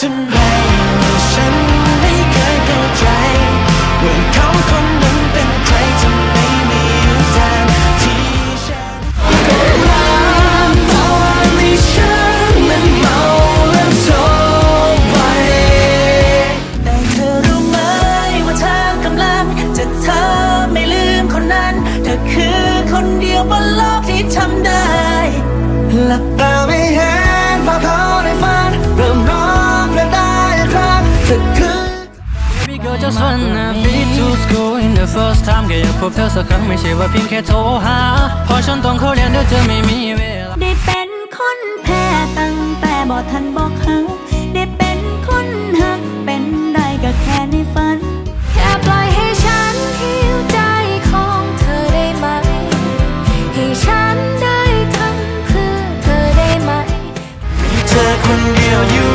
ทำไมฉันไม่เคยเข้าใจว่าเขาคนนั้นเป็นใครทำไมไม่อยู่ตามที่ฉันรักตอนที่ฉันนั้นเมาแล้โทรไปแต่เธอรู้ไหมว่าเธอกำลังจะเธไม่ลืมคนนั้น เธอคือคนเดียวบนโลกที่ทำได้หลับตา just wanna be to school in the first time แค่อยากพบเธอสักครั้งไม่ใช่ว่าเพียงแค่โทรหาเพอฉันต้องเข้าเรียนเดี๋ยวจะไม่มีเวลาได้เป็นคนแพ้ตั้งแต่บ่ทันบอกหักได้เป็นคนหักเป็นได้ก็แค่ในฝัน แค่ปล่อยให้ฉันหิวใจของเธอได้ไหม ให้ฉันได้ทำเพื่อเธอได้ไหม มีเธอคนเดียวอยู่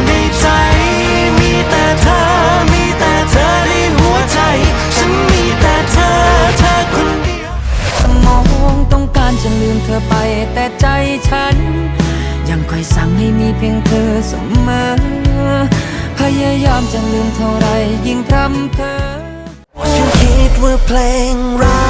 การจะลืมเธอไป แต่ใจฉัน ยังคอยสั่งให้มีเพียงเธอเสมอ พยายามจะลืมเท่าไรยิ่งทำเธอฉันคิดว่าเพลงรัก